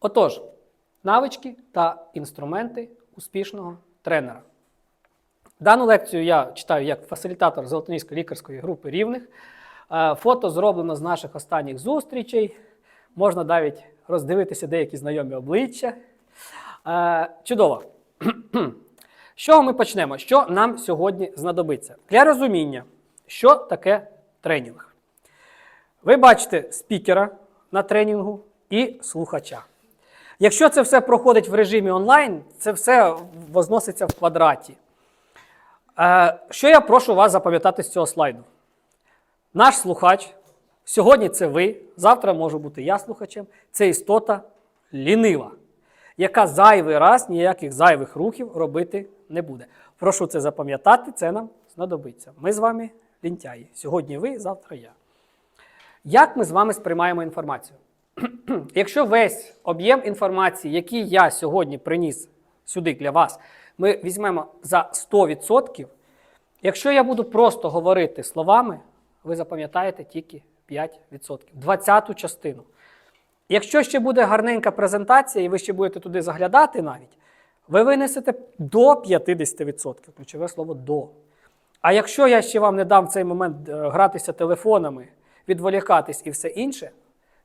Отож, навички та інструменти успішного тренера. Дану лекцію я читаю як фасилітатор Золотоніської лікарської групи рівних. Е, Фото зроблено з наших останніх зустрічей. Можна навіть роздивитися деякі знайомі обличчя. Е, Чудово. З чого ми почнемо? Що нам сьогодні знадобиться? Для розуміння, що таке тренінг. Ви бачите спікера на тренінгу і слухача. Якщо це все проходить в режимі онлайн, це все возноситься в квадраті. Е, Що я прошу вас запам'ятати з цього слайду? Наш слухач, сьогодні це ви, завтра можу бути я слухачем, це істота лінива, яка зайвий раз ніяких зайвих рухів робити не буде. Прошу це запам'ятати, це нам знадобиться. Ми з вами лінтяї. Сьогодні ви, завтра я. Як ми з вами сприймаємо інформацію? Якщо весь об'єм інформації, який я сьогодні приніс сюди для вас, ми візьмемо за 100%, якщо я буду просто говорити словами, ви запам'ятаєте тільки 5%, 20-ту частину. Якщо ще буде гарненька презентація, і ви ще будете туди заглядати навіть, ви винесете до 50%, ключове слово до. А якщо я ще вам не дам в цей момент е, гратися телефонами, відволікатись і все інше,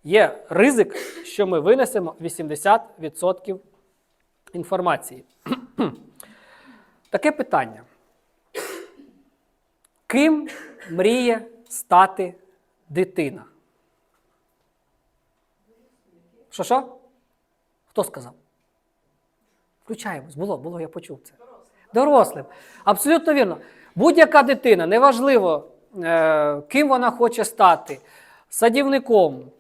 є ризик, що ми винесемо 80% інформації. Таке питання. Ким мріє стати дитина? Що що? Хто сказав? Включаємось. Було, було, я почув це. Дорослим. Абсолютно вірно. Будь-яка дитина, неважливо, е, ким вона хоче стати, садівником,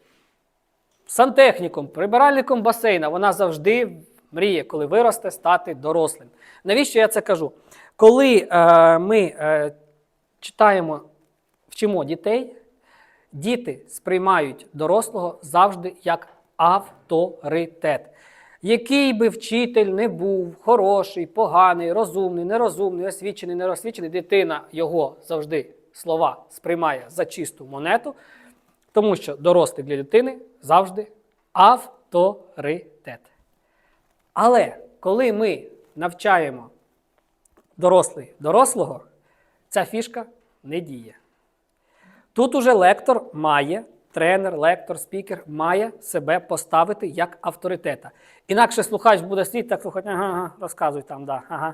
сантехніком, прибиральником басейна, вона завжди мріє, коли виросте, стати дорослим. Навіщо я це кажу? Коли е, ми е, читаємо, вчимо дітей, діти сприймають дорослого завжди як авторитет. Який би вчитель не був, хороший, поганий, розумний, нерозумний, освічений, нерозсвічений, дитина його завжди слова сприймає за чисту монету, тому що дорослий для дитини завжди авторитет. Але коли ми навчаємо дорослий дорослого, ця фішка не діє. Тут уже лектор має, тренер, лектор, спікер має себе поставити як авторитета. Інакше слухач буде сидіти, так слухати, ага, розказуй там, да, ага.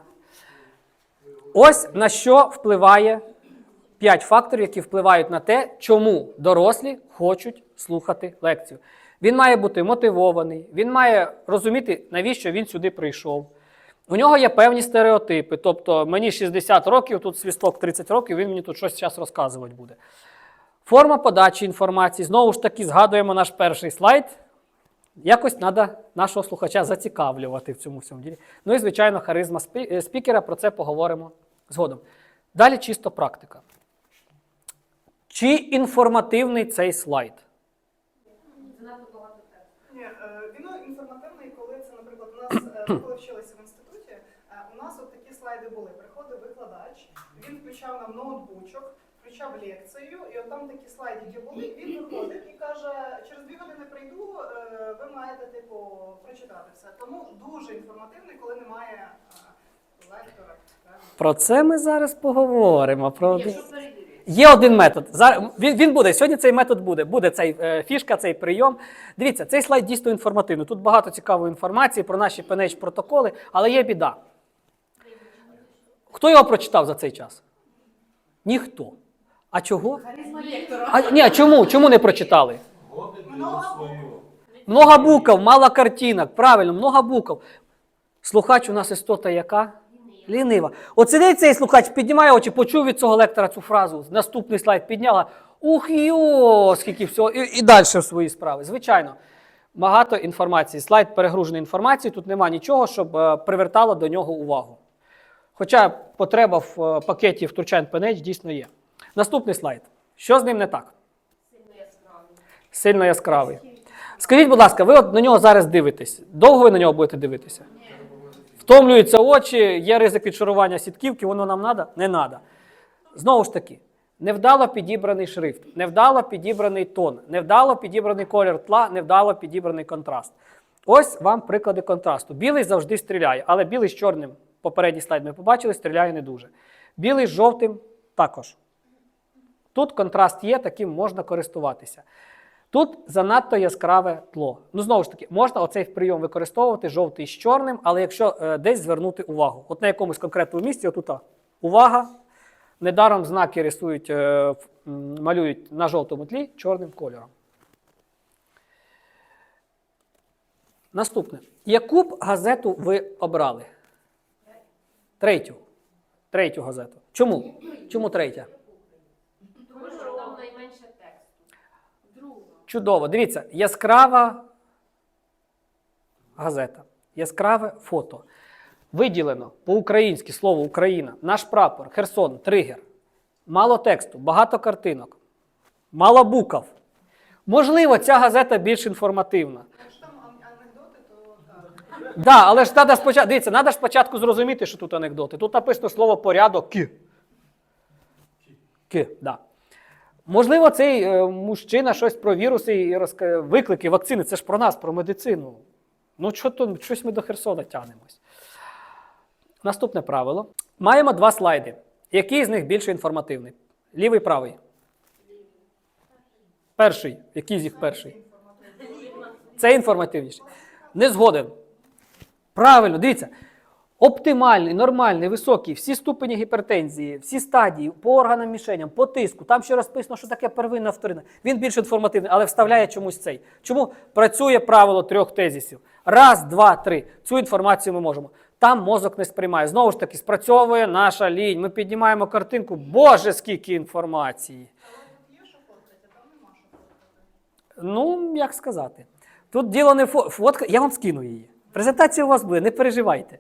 Ось на що впливає п'ять факторів, які впливають на те, чому дорослі хочуть слухати лекцію. Він має бути мотивований, він має розуміти, навіщо він сюди прийшов. У нього є певні стереотипи. Тобто мені 60 років, тут свісток 30 років, він мені тут щось зараз розказувати буде. Форма подачі інформації. Знову ж таки, згадуємо наш перший слайд. Якось треба нашого слухача зацікавлювати в цьому всьому ділі. Ну і, звичайно, харизма е, спікера, про це поговоримо згодом. Далі чисто практика. Чи інформативний цей слайд? Ні, е, він інформативний, коли це, наприклад, у нас, е, коли вчилися в інституті, е, у нас от такі слайди були. Приходив викладач, він включав нам ноутбучок, включав лекцію, і от там такі слайдики були, він виходив і каже, через дві години прийду, ви маєте, типу, прочитати все. Тому дуже інформативний, коли немає лектора. Про це ми зараз поговоримо. Про... Є один метод. Він, буде. Сьогодні цей метод буде. Буде цей е, фішка, цей прийом. Дивіться, цей слайд дійсно інформативний. Тут багато цікавої інформації про наші pnh протоколи, але є біда. Хто його прочитав за цей час? Ніхто. А чого? А, ні, а чому? Чому не прочитали? Много букв, мало картинок. Правильно, много букв. Слухач у нас істота яка? Лінива. От сидить цей слухач, піднімає очі, почув від цього лектора цю фразу. Наступний слайд підняла. Ух йо, скільки всього. І, і далі в свої справи. Звичайно, багато інформації. Слайд перегружений інформацією, тут нема нічого, щоб е, привертало до нього увагу. Хоча потреба в е, пакеті втручань PNH дійсно є. Наступний слайд. Що з ним не так? Сильно яскравий. Скажіть, будь ласка, ви от на нього зараз дивитесь. Довго ви на нього будете дивитися? Втомлюються очі, є ризик відшарування сітківки, воно нам треба? Не треба. Знову ж таки, невдало підібраний шрифт, невдало підібраний тон, невдало підібраний колір тла, невдало підібраний контраст. Ось вам приклади контрасту. Білий завжди стріляє, але білий з чорним, попередній слайд ми побачили, стріляє не дуже. Білий з жовтим також. Тут контраст є, таким можна користуватися. Тут занадто яскраве тло. Ну, знову ж таки, можна оцей прийом використовувати жовтий з чорним, але якщо е, десь звернути увагу. От на якомусь конкретному місці, отут увага. Недаром знаки рисують, е, малюють на жовтому тлі чорним кольором. Наступне. Яку б газету ви обрали? Третю. Третю газету. Чому? Чому третя? Тому що там найменше тексту. Друга. Чудово. Дивіться, яскрава газета, яскраве фото. Виділено по-українськи слово Україна, наш прапор, Херсон, тригер. Мало тексту, багато картинок, мало букв. Можливо, ця газета більш інформативна. Якщо там анекдоти, то так. Да, але ж треба спочатку. Дивіться, треба спочатку зрозуміти, що тут анекдоти. Тут написано слово порядок ки. Ки, да. Можливо, цей е, мужчина щось про віруси і розка... виклики, вакцини. Це ж про нас, про медицину. Ну, щось ми до Херсона тягнемось. Наступне правило. Маємо два слайди. Який з них більше інформативний? Лівий, правий. Перший. Який з їх перший? Це інформативніший. Не згоден. Правильно, дивіться. Оптимальний, нормальний, високий, всі ступені гіпертензії, всі стадії по органам мішеням, по тиску. Там ще розписано, що таке первинна вторинна. Він більш інформативний, але вставляє чомусь цей. Чому працює правило трьох тезісів? Раз, два, три. Цю інформацію ми можемо. Там мозок не сприймає. Знову ж таки, спрацьовує наша лінь. Ми піднімаємо картинку. Боже, скільки інформації. Ну, як сказати. Тут діло не фо- фотка, я вам скину її. Презентація у вас буде, не переживайте.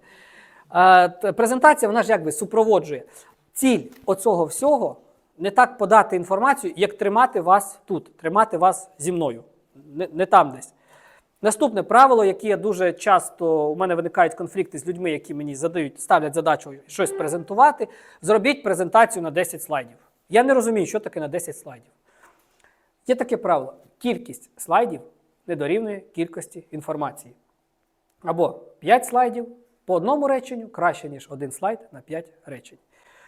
Е, презентація, вона ж якби супроводжує. Ціль оцього всього не так подати інформацію, як тримати вас тут, тримати вас зі мною, не, не там десь. Наступне правило, яке я дуже часто у мене виникають конфлікти з людьми, які мені задають, ставлять задачу щось презентувати. Зробіть презентацію на 10 слайдів. Я не розумію, що таке на 10 слайдів. Є таке правило: кількість слайдів не дорівнює кількості інформації. Або 5 слайдів по одному реченню краще, ніж один слайд на 5 речень.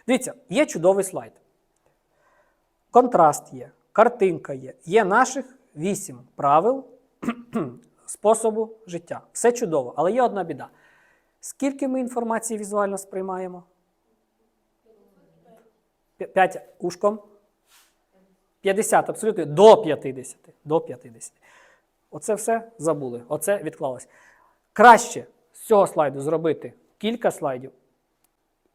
Дивіться, є чудовий слайд. Контраст є, картинка є. Є наших 8 правил способу життя. Все чудово, але є одна біда. Скільки ми інформації візуально сприймаємо? 5 ушком. 50, абсолютно до 50. До 50. Оце все забули. Оце відклалось. Краще з цього слайду зробити кілька слайдів,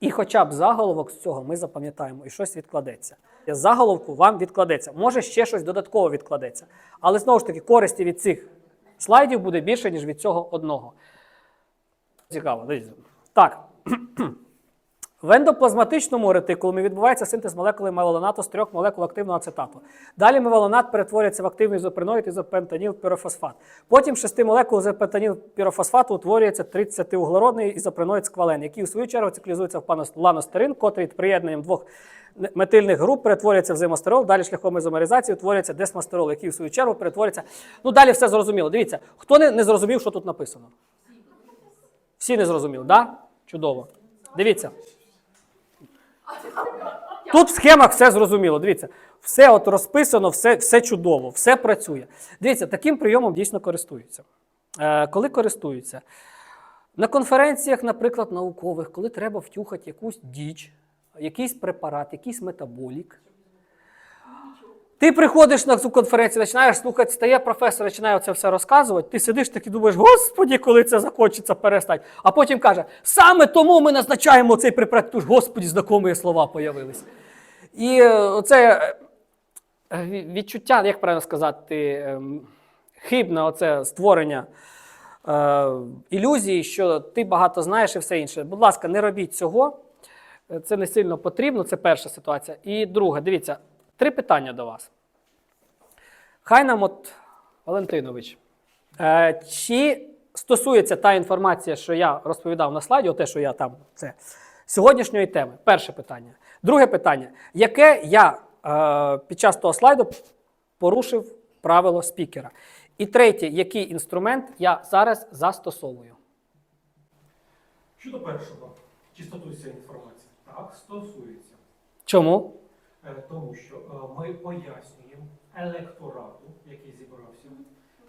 і хоча б заголовок з цього ми запам'ятаємо, і щось відкладеться. Заголовку вам відкладеться. Може, ще щось додатково відкладеться. Але знову ж таки, користі від цих слайдів буде більше, ніж від цього одного. Цікаво. Так. В ендоплазматичному ретикулумі відбувається синтез молекули меланату з трьох молекул активного ацетату. Далі меланат перетворюється в активний ізопреноїд ізопентаніл пірофосфат. Потім з шести молекул ізопентаніл пірофосфату утворюється 30-углеродний ізопреноїд сквален, який у свою чергу циклізується в ланостерин, котрий приєднанням двох метильних груп перетворюється в зимостерол, далі шляхом ізомеризації утворюється десмастерол, який в свою чергу перетворюється. Ну далі все зрозуміло. Дивіться, хто не, не зрозумів, що тут написано? Всі не зрозуміли, так? Да? Чудово. Дивіться. Тут в схемах все зрозуміло. Дивіться, все от розписано, все, все чудово, все працює. Дивіться, таким прийомом дійсно користуються. Е, коли користуються? На конференціях, наприклад, наукових, коли треба втюхати якусь діч, якийсь препарат, якийсь метаболік. Ти приходиш на цю конференцію, починаєш слухати, стає професор, починає це все розказувати. Ти сидиш так і думаєш, господі, коли це закінчиться, перестань. А потім каже: саме тому ми назначаємо цей препарат. Тож, господі, знакомі слова появились. І е, оце е, відчуття, як правильно сказати, ем, хибне оце створення е, ілюзії, що ти багато знаєш і все інше. Будь ласка, не робіть цього. Е, Це не сильно потрібно, це перша ситуація. І друга, дивіться, три питання до вас. Хай нам от, Валентинович, е, чи стосується та інформація, що я розповідав на слайді, те, що я там, це сьогоднішньої теми? Перше питання. Друге питання. Яке я е, під час того слайду порушив правило спікера? І третє, який інструмент я зараз застосовую. Щодо першого, чи стосується інформації? Так, стосується. Чому? Е, Тому що е, ми пояснюємо електорату, який зібрався,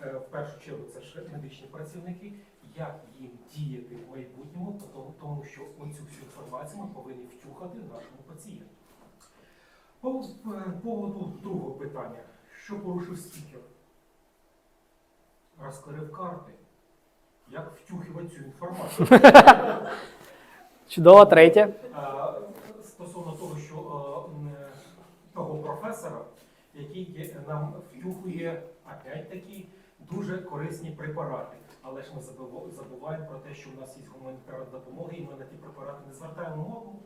е, в першу чергу це ж медичні працівники, як їм діяти в майбутньому, тому- що оцю всю інформацію ми повинні втюхати нашому пацієнту. По поводу другого питання, що порушив спікер? Розкрив карти. Як втюхувати цю інформацію? Чудово, третє. Е, стосовно того, що е, м, е, того професора, який нам втюхує опять-таки дуже корисні препарати. Але ж ми забуваємо про те, що в нас є гуманітарна допомога, і ми на ті препарати не звертаємо увагу-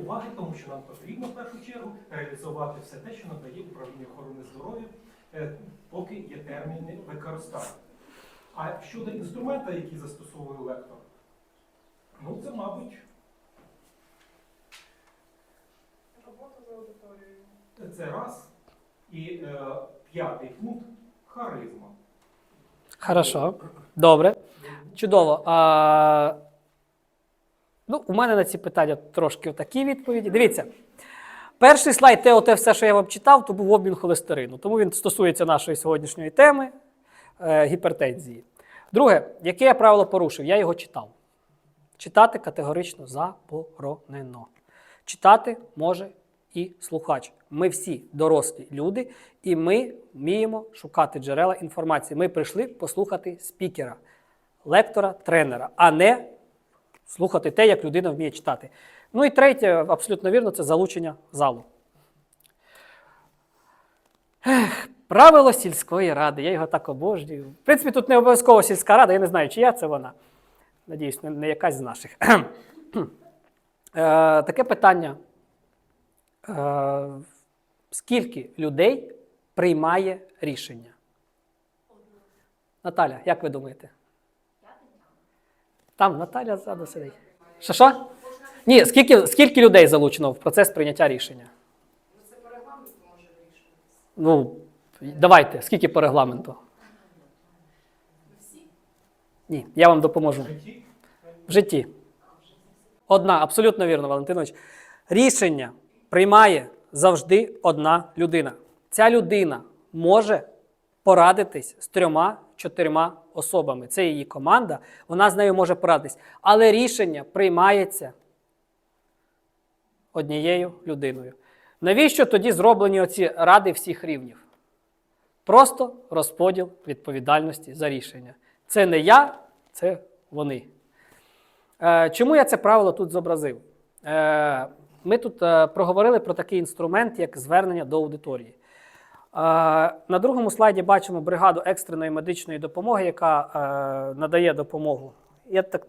уваги, тому що нам потрібно в першу чергу реалізувати все те, що надає управління охорони здоров'я, е, поки є терміни використання. А щодо інструмента, який застосовує лектор, ну це, мабуть, Робота з аудиторією. Це раз. І е, п'ятий пункт харизма. Хорошо. Добре. Чудово. А, ну, у мене на ці питання трошки такі відповіді. Дивіться. Перший слайд, те, оте все, що я вам читав, то був обмін холестерину. Тому він стосується нашої сьогоднішньої теми е, гіпертензії. Друге, яке я правило порушив? Я його читав. Читати категорично заборонено. Читати може і слухач. Ми всі дорослі люди, і ми вміємо шукати джерела інформації. Ми прийшли послухати спікера, лектора, тренера, а не слухати те, як людина вміє читати. Ну і третє, абсолютно вірно, це залучення залу. Ех, правило сільської ради. Я його так обожнюю. В принципі, тут не обов'язково сільська рада, я не знаю, чия це вона. Надіюсь, не, якась з наших. Е, таке питання. Е, скільки людей приймає рішення? Наталя, як ви думаєте? Там Наталя ззаду сидить. Що? Ні, скільки, скільки людей залучено в процес прийняття рішення? Це по регламенту може вирішуватися. Ну, давайте, скільки по регламенту? Ні, я вам допоможу. В житті. Одна, абсолютно вірно, Валентинович. Рішення приймає завжди одна людина. Ця людина може порадитись з трьома-чотирма особами. Це її команда, вона з нею може порадитись. Але рішення приймається однією людиною. Навіщо тоді зроблені оці ради всіх рівнів? Просто розподіл відповідальності за рішення. Це не я, це вони. Е, Чому я це правило тут зобразив? Ми тут е, проговорили про такий інструмент, як звернення до аудиторії. Е, На другому слайді бачимо бригаду екстреної медичної допомоги, яка е, надає допомогу. Я так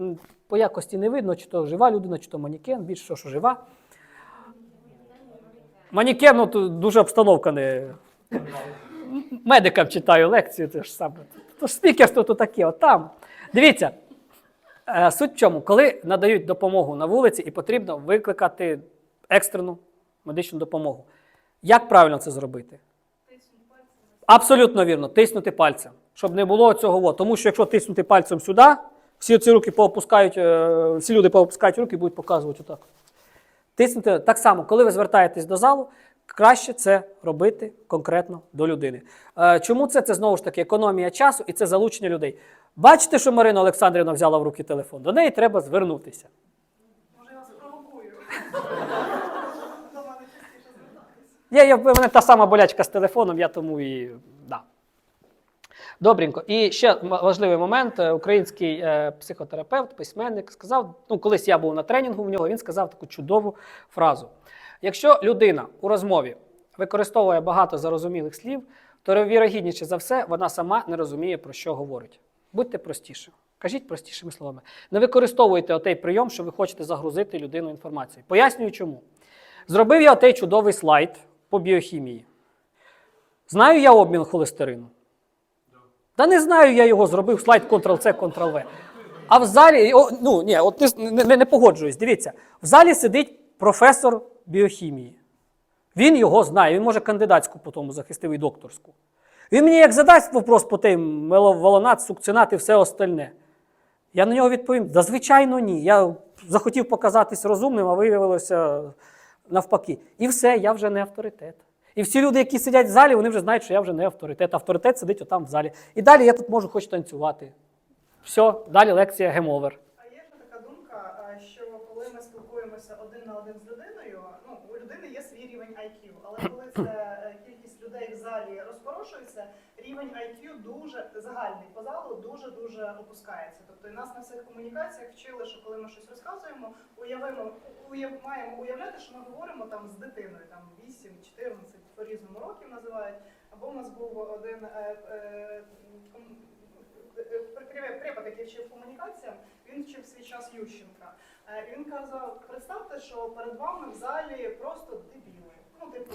по якості не видно, чи то жива людина, чи то манікен, більше що, що жива. Манікен, ну тут дуже обстановка не. Медикам читаю лекцію, це ж саме. То спікерство то таке, от там. Дивіться, Суть в чому, коли надають допомогу на вулиці і потрібно викликати екстрену медичну допомогу. Як правильно це зробити? Абсолютно вірно, тиснути пальцем, щоб не було цього. во. Тому що якщо тиснути пальцем сюди, всі ці руки поопускають, е, всі люди поопускають руки і будуть показувати отак. Тиснути так само, коли ви звертаєтесь до залу, краще це робити конкретно до людини. Е, Чому це? Це знову ж таки економія часу і це залучення людей. Бачите, що Марина Олександрівна взяла в руки телефон. До неї треба звернутися. Може, я вас провокую. До мене частіше звертатись. Я, я, в мене та сама болячка з телефоном, я тому і. Да. Добренько. І ще важливий момент. Е, Український е, психотерапевт, письменник сказав: ну, колись я був на тренінгу в нього, він сказав таку чудову фразу: якщо людина у розмові використовує багато зарозумілих слів, то вірогідніше за все вона сама не розуміє, про що говорить. Будьте простіше. Кажіть простішими словами. Не використовуйте отей прийом, що ви хочете загрузити людину інформацією. Пояснюю чому. Зробив я отей чудовий слайд по біохімії. Знаю я обмін холестерину. Та не знаю я його, зробив слайд Ctrl-C, Ctrl-V. А в залі, о, ну ні, от не, не, не погоджуюсь. Дивіться, в залі сидить професор біохімії. Він його знає, він може кандидатську по тому захистив і докторську. Він мені як задасть вопрос по тим меловолонат, сукцинат і все остальне. Я на нього відповім: да, звичайно, ні. Я захотів показатись розумним, а виявилося навпаки. І все, я вже не авторитет. І всі люди, які сидять в залі, вони вже знають, що я вже не авторитет. Авторитет сидить отам в залі. І далі я тут можу хоч танцювати. Все, далі лекція гемовер. А є ще така думка, що коли ми спілкуємося один на один з людиною, ну у людини є свій рівень IQ, але коли це е, кількість людей в залі розпорошується, рівень IQ дуже загальний по залу дуже дуже опускається. Тобто нас на всіх комунікаціях вчили, що коли ми щось розказуємо, уявимо, уяв, маємо уявляти, що ми говоримо там з дитиною, там 8, 14, по-різному років називають. Або у нас був один е, е, препод, який вчив комунікаціям, він вчив свій час Ющенка. Е, Він казав: представте, що перед вами в залі просто дебіли. Ну, типу,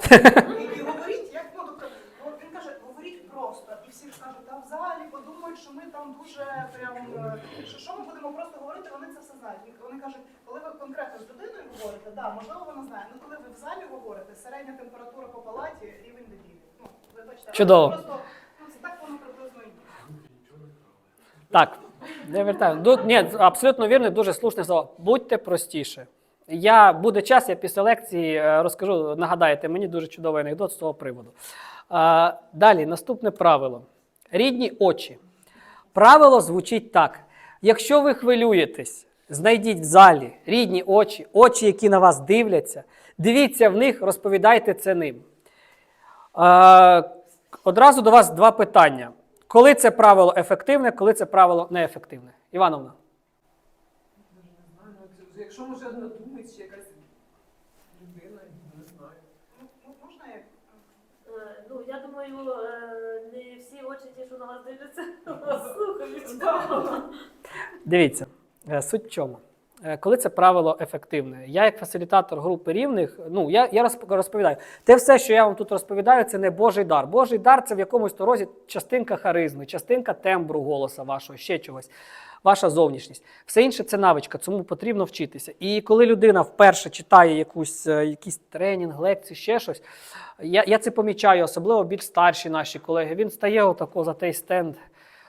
і, і говоріть, як ну тобто, ну, він каже, говоріть просто. І всі ж кажуть, та в залі подумають, що ми там дуже прям е, що, що ми будемо просто говорити, вони це все знають. Він- Вони кажуть, коли ви конкретно з людиною говорите, да, можливо, вона знає. Ну коли ви в залі говорите, середня температура по палаті рівень дебілів. Ну, вибачте, але Чудово. Просто ну це так воно приблизно і є. Так, не вертаю. Ду- Ні, абсолютно вірно, дуже слушне слово. Будьте простіше. Я буде час, я після лекції е, розкажу, нагадаєте мені дуже чудовий анекдот з того приводу. А, далі, наступне правило. Рідні очі. Правило звучить так: якщо ви хвилюєтесь, знайдіть в залі рідні очі, очі, які на вас дивляться, дивіться в них, розповідайте це ним. Е, одразу до вас два питання. Коли це правило ефективне, коли це правило неефективне? Івановна. Даже не знаю, ну, це- якщо може надумається якась людина, не знаю. Ну, можна як Е, Ну, я думаю, е, не всі очі ті, що на вас дивляться, вас слухають. Дивіться, е, суть в чому. Е, Коли це правило ефективне, я як фасилітатор групи рівних, ну я, я розп- розповідаю. Те все, що я вам тут розповідаю, це не Божий дар. Божий дар це в якомусь то розі частинка харизми, частинка тембру голоса вашого, ще чогось, ваша зовнішність. Все інше це навичка, цьому потрібно вчитися. І коли людина вперше читає якусь, е, якийсь тренінг, лекцію, ще щось, я, я це помічаю, особливо більш старші наші колеги. Він стає отако за той стенд,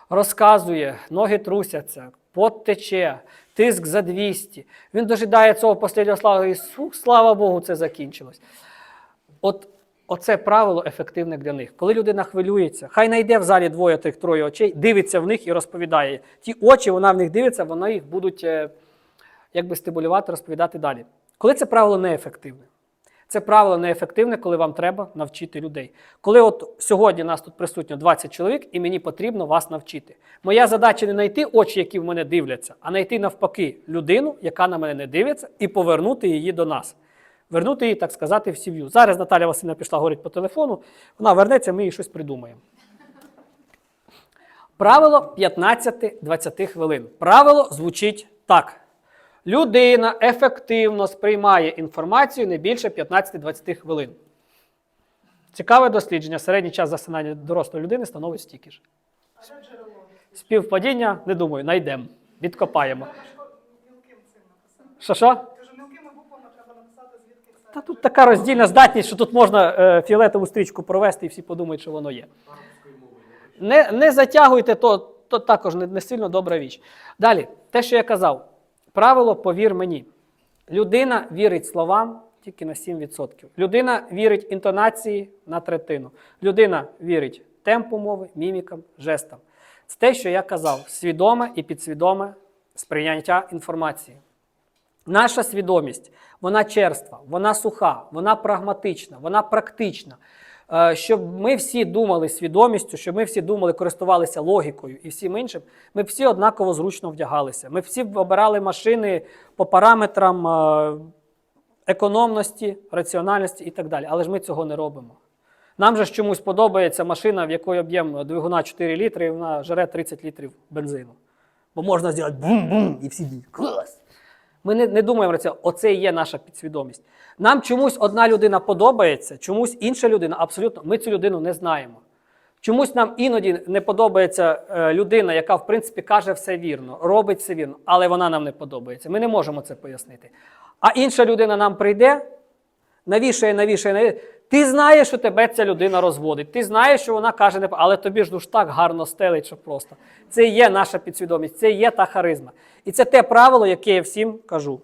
розказує, ноги трусяться, пот тече, тиск за 200. Він дожидає цього останнього слова і «Фух, слава Богу, це закінчилось. От оце правило ефективне для них. Коли людина хвилюється, хай знайде в залі двоє тих троє очей, дивиться в них і розповідає. Ті очі, вона в них дивиться, вони їх будуть е, якби стимулювати, розповідати далі. Коли це правило неефективне? Це правило неефективне, коли вам треба навчити людей. Коли от сьогодні нас тут присутньо 20 чоловік, і мені потрібно вас навчити. Моя задача не знайти очі, які в мене дивляться, а знайти навпаки людину, яка на мене не дивиться, і повернути її до нас. Вернути її, так сказати, в сім'ю. Зараз Наталя Васильівна пішла говорить по телефону, вона вернеться, ми їй щось придумаємо. Правило 15-20 хвилин. Правило звучить так. Людина ефективно сприймає інформацію не більше 15-20 хвилин. Цікаве дослідження. Середній час засинання дорослої людини становить стільки ж. Співпадіння, не думаю, знайдемо, відкопаємо. Треба ж ко- мілким цим написати. Що що? Кажу, мілкими буквами треба написати, звідки це. Та тут така роздільна здатність, що тут можна е, фіолетову стрічку провести і всі подумають, що воно є. Не, не затягуйте, то, то також не, не сильно добра річ. Далі, те, що я казав, правило повір мені. Людина вірить словам тільки на 7%. Людина вірить інтонації на третину. Людина вірить темпу мови, мімікам, жестам. Це те, що я казав, свідоме і підсвідоме сприйняття інформації. Наша свідомість, вона черства, вона суха, вона прагматична, вона практична. Е, Щоб ми всі думали свідомістю, щоб ми всі думали, користувалися логікою і всім іншим, ми всі однаково зручно вдягалися. Ми всі обирали машини по параметрам е, економності, раціональності і так далі. Але ж ми цього не робимо. Нам же ж чомусь подобається машина, в якої об'єм двигуна 4 літри, і вона жере 30 літрів бензину. Бо можна зробити бум-бум, і всі діють. Ми не, не думаємо про це. Оце і є наша підсвідомість. Нам чомусь одна людина подобається, чомусь інша людина абсолютно. Ми цю людину не знаємо. Чомусь нам іноді не подобається е, людина, яка, в принципі, каже все вірно, робить все вірно, але вона нам не подобається. Ми не можемо це пояснити. А інша людина нам прийде, навішає, навішає, навішає. Ти знаєш, що тебе ця людина розводить. Ти знаєш, що вона каже не але тобі ж ж так гарно стелить, що просто. Це є наша підсвідомість, це є та харизма. І це те правило, яке я всім кажу.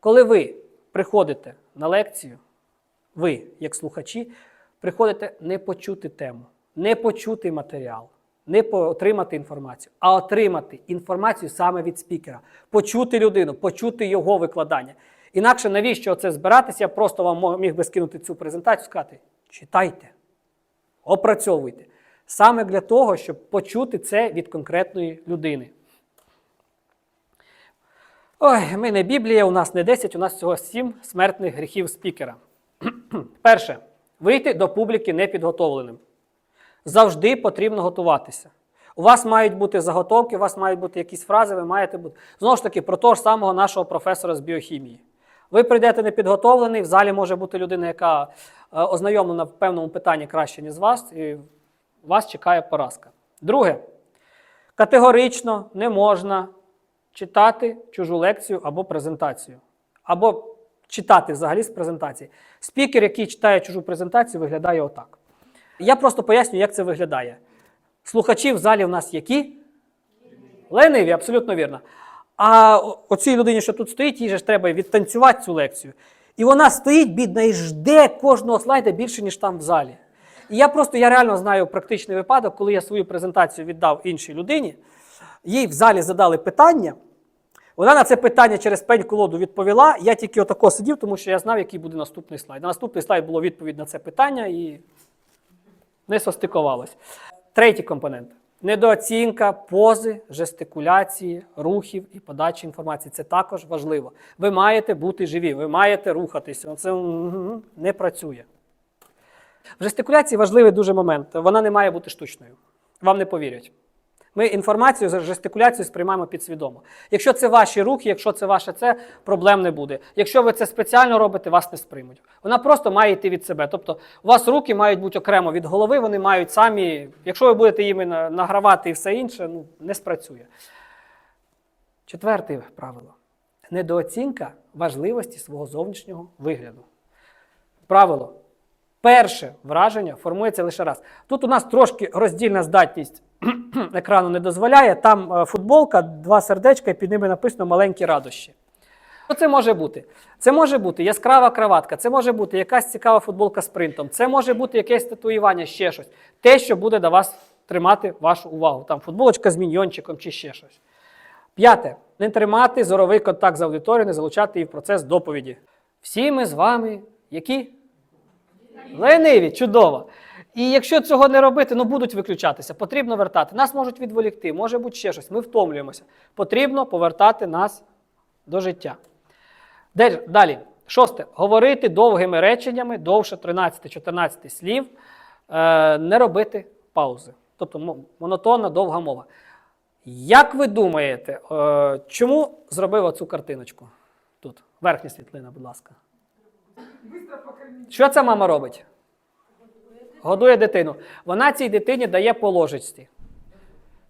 Коли ви приходите на лекцію, ви, як слухачі, приходите не почути тему, не почути матеріал, не отримати інформацію, а отримати інформацію саме від спікера, почути людину, почути його викладання. Інакше навіщо це збиратися? Я просто вам міг би скинути цю презентацію, сказати: читайте, опрацьовуйте. Саме для того, щоб почути це від конкретної людини. Ой, ми не Біблія, у нас не 10, у нас всього 7 смертних гріхів спікера. Перше, вийти до публіки непідготовленим. Завжди потрібно готуватися. У вас мають бути заготовки, у вас мають бути якісь фрази, ви маєте бути. Знову ж таки, про того ж самого нашого професора з біохімії. Ви прийдете непідготовлений, в залі може бути людина, яка е, ознайомлена в певному питанні краще, ніж вас, і вас чекає поразка. Друге, категорично не можна читати чужу лекцію або презентацію, або читати взагалі з презентації. Спікер, який читає чужу презентацію, виглядає отак. Я просто поясню, як це виглядає. Слухачі в залі в нас які? Лениві, абсолютно вірно. А оцій людині, що тут стоїть, їй же ж треба відтанцювати цю лекцію. І вона стоїть, бідна, і жде кожного слайда більше, ніж там в залі. І я просто я реально знаю практичний випадок, коли я свою презентацію віддав іншій людині, їй в залі задали питання. Вона на це питання через пень колоду відповіла. Я тільки отако сидів, тому що я знав, який буде наступний слайд. На наступний слайд було відповідь на це питання і не состикувалось. Третій компонент недооцінка пози, жестикуляції, рухів і подачі інформації. Це також важливо. Ви маєте бути живі, ви маєте рухатися. Це не працює. В жестикуляції важливий дуже момент. Вона не має бути штучною. Вам не повірять. Ми інформацію за жестикуляцію сприймаємо підсвідомо. Якщо це ваші рухи, якщо це ваше це, проблем не буде. Якщо ви це спеціально робите, вас не сприймуть. Вона просто має йти від себе. Тобто, у вас руки мають бути окремо від голови, вони мають самі. Якщо ви будете їми награвати і все інше, ну не спрацює. Четверте правило: недооцінка важливості свого зовнішнього вигляду. Правило. Перше враження формується лише раз. Тут у нас трошки роздільна здатність екрану не дозволяє. Там е, футболка, два сердечка, і під ними написано маленькі радощі. Що це може бути? Це може бути яскрава краватка, це може бути якась цікава футболка з принтом, це може бути якесь татуювання, ще щось. Те, що буде до вас тримати вашу увагу. Там футболочка з міньйончиком чи ще щось. П'яте. Не тримати зоровий контакт з аудиторією, не залучати її в процес доповіді. Всі ми з вами які? Лениві, чудово. І якщо цього не робити, ну будуть виключатися, потрібно вертати. Нас можуть відволікти, може бути ще щось. Ми втомлюємося. Потрібно повертати нас до життя. Далі, шосте. Говорити довгими реченнями, довше 13-14 слів, е, не робити паузи. Тобто монотонна довга мова. Як ви думаєте, е, чому зробив оцю картиночку? Тут, верхня світлина, будь ласка. Що ця мама робить? Годує дитину. Вона цій дитині дає по ложечці.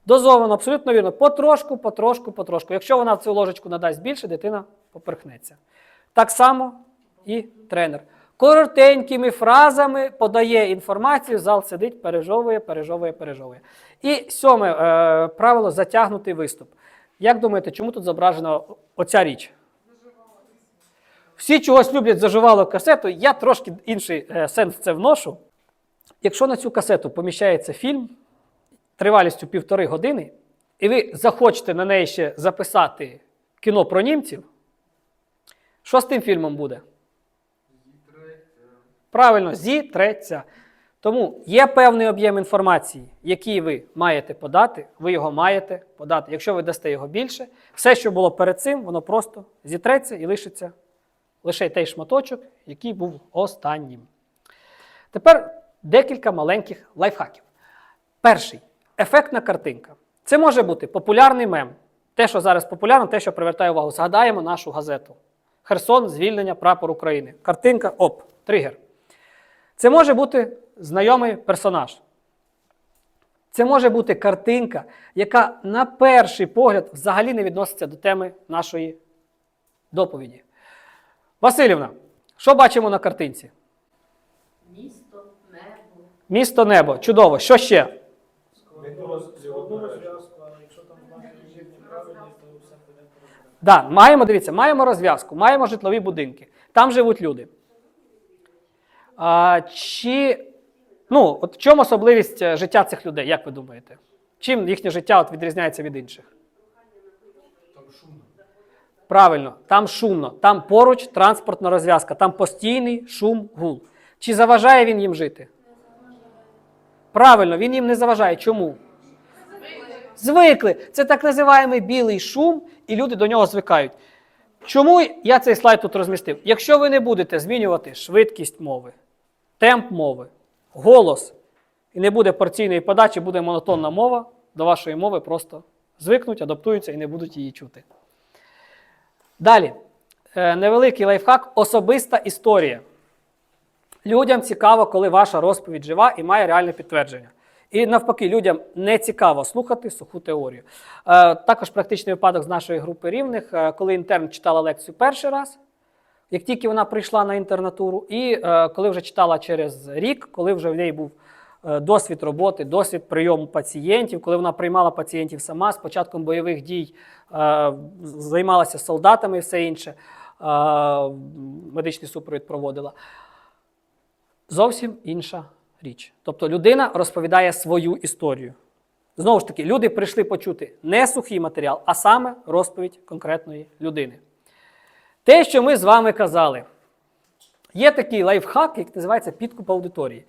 Дозовано, абсолютно вірно. Потрошку, потрошку, потрошку. Якщо вона цю ложечку надасть більше, дитина поперхнеться. Так само і тренер. Коротенькими фразами подає інформацію, зал сидить, пережовує, пережовує, пережовує. І сьоме е, правило затягнутий виступ. Як думаєте, чому тут зображена оця річ? Всі чогось люблять заживало касету, я трошки інший е, сенс це вношу. Якщо на цю касету поміщається фільм тривалістю півтори години, і ви захочете на неї ще записати кіно про німців, що з тим фільмом буде? Правильно, зітреться. Тому є певний об'єм інформації, який ви маєте подати, ви його маєте подати. Якщо ви дасте його більше, все, що було перед цим, воно просто зітреться і лишиться лише той шматочок, який був останнім. Тепер декілька маленьких лайфхаків. Перший ефектна картинка. Це може бути популярний мем. Те, що зараз популярно, те, що привертає увагу. Згадаємо нашу газету. Херсон, звільнення, прапор України. Картинка, оп, тригер. Це може бути знайомий персонаж. Це може бути картинка, яка на перший погляд взагалі не відноситься до теми нашої доповіді. Васильівна, що бачимо на картинці? Місто небо. Чудово. Що ще? Да, маємо, дивіться, маємо розв'язку, маємо житлові будинки. Там живуть люди. А, чи, ну, от в чому особливість е, життя цих людей, як ви думаєте? Чим їхнє життя от відрізняється від інших? Там шумно. Правильно, там шумно, там поруч транспортна розв'язка, там постійний шум, гул. Чи заважає він їм жити? Правильно, він їм не заважає. Чому? Звикли. Це так називаємий білий шум, і люди до нього звикають. Чому я цей слайд тут розмістив? Якщо ви не будете змінювати швидкість мови, темп мови, голос, і не буде порційної подачі, буде монотонна мова, до вашої мови просто звикнуть, адаптуються і не будуть її чути. Далі, Е, невеликий лайфхак особиста історія. Людям цікаво, коли ваша розповідь жива і має реальне підтвердження. І навпаки, людям не цікаво слухати суху теорію. Е, також практичний випадок з нашої групи рівних, е, коли інтерн читала лекцію перший раз, як тільки вона прийшла на інтернатуру, і е, коли вже читала через рік, коли вже в неї був досвід роботи, досвід прийому пацієнтів, коли вона приймала пацієнтів сама з початком бойових дій, займалася солдатами і все інше, медичний супровід проводила. Зовсім інша річ. Тобто людина розповідає свою історію. Знову ж таки, люди прийшли почути не сухий матеріал, а саме розповідь конкретної людини. Те, що ми з вами казали, є такий лайфхак, який називається підкуп аудиторії.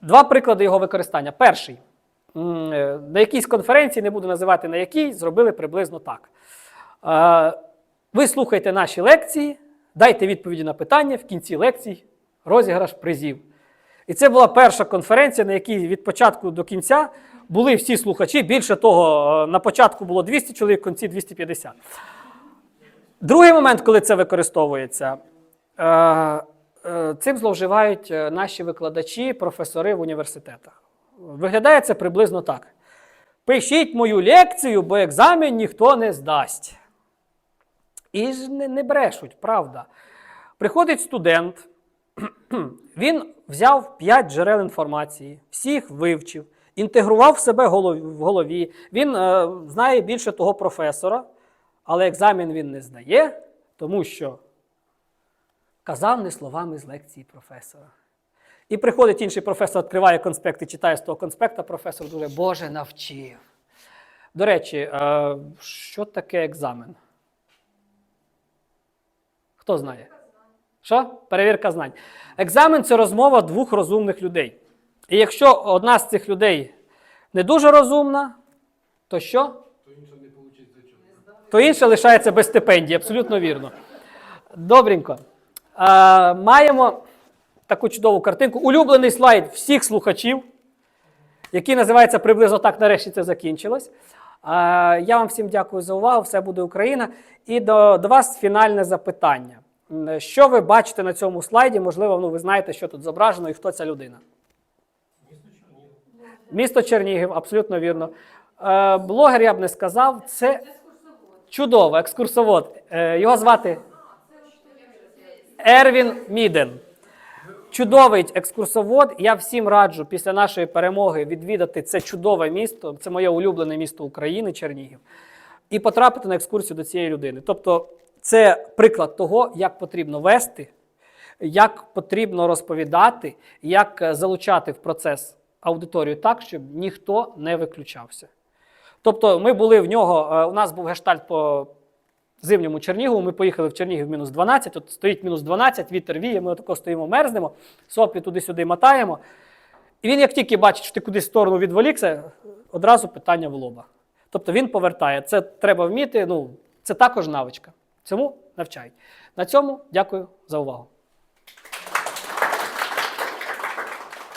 Два приклади його використання. Перший. Е, На якійсь конференції, не буду називати на якій, зробили приблизно так. Ви слухайте наші лекції, дайте відповіді на питання в кінці лекцій, розіграш призів. І це була перша конференція, на якій від початку до кінця були всі слухачі. Більше того, е, на початку було 200 чоловік, в кінці 250. Другий момент, коли це використовується, е, е, цим зловживають наші викладачі, професори в університетах. Виглядає це приблизно так: пишіть мою лекцію, бо екзамен ніхто не здасть. І ж не брешуть, правда. Приходить студент, він взяв 5 джерел інформації, всіх вивчив, інтегрував себе в голові. Він е, знає більше того професора, але екзамен він не здає, тому що казав не словами з лекції професора. І приходить інший професор, відкриває конспект і читає з того конспекта, професор дуже Боже навчив. До речі, е, що таке екзамен? Хто знає? Що? Перевірка знань. Екзамен це розмова двох розумних людей. І якщо одна з цих людей не дуже розумна, то що? То інше лишається без стипендії, абсолютно вірно. Добренько. А, маємо таку чудову картинку. Улюблений слайд всіх слухачів, який називається приблизно так, нарешті це закінчилось. А, я вам всім дякую за увагу. Все буде Україна. І до, до вас фінальне запитання. Що ви бачите на цьому слайді? Можливо, ну, ви знаєте, що тут зображено і хто ця людина. Місто Чернігів, абсолютно вірно. Е, блогер я б не сказав. Це чудово, екскурсовод. Е, його звати Ервін Міден. Чудовий екскурсовод. Я всім раджу після нашої перемоги відвідати це чудове місто. Це моє улюблене місто України, Чернігів, і потрапити на екскурсію до цієї людини. Тобто, це приклад того, як потрібно вести, як потрібно розповідати, як е, залучати в процес аудиторію так, щоб ніхто не виключався. Тобто, ми були в нього, е, у нас був гештальт по зимньому Чернігову, ми поїхали в Чернігів мінус 12, тут стоїть мінус 12, вітер віє, ми отако стоїмо, мерзнемо, соплі туди-сюди мотаємо. І він, як тільки бачить, що ти кудись в сторону відволікся, одразу питання в лоба. Тобто він повертає. Це треба вміти, ну, це також навичка. Цьому навчають. На цьому дякую за увагу.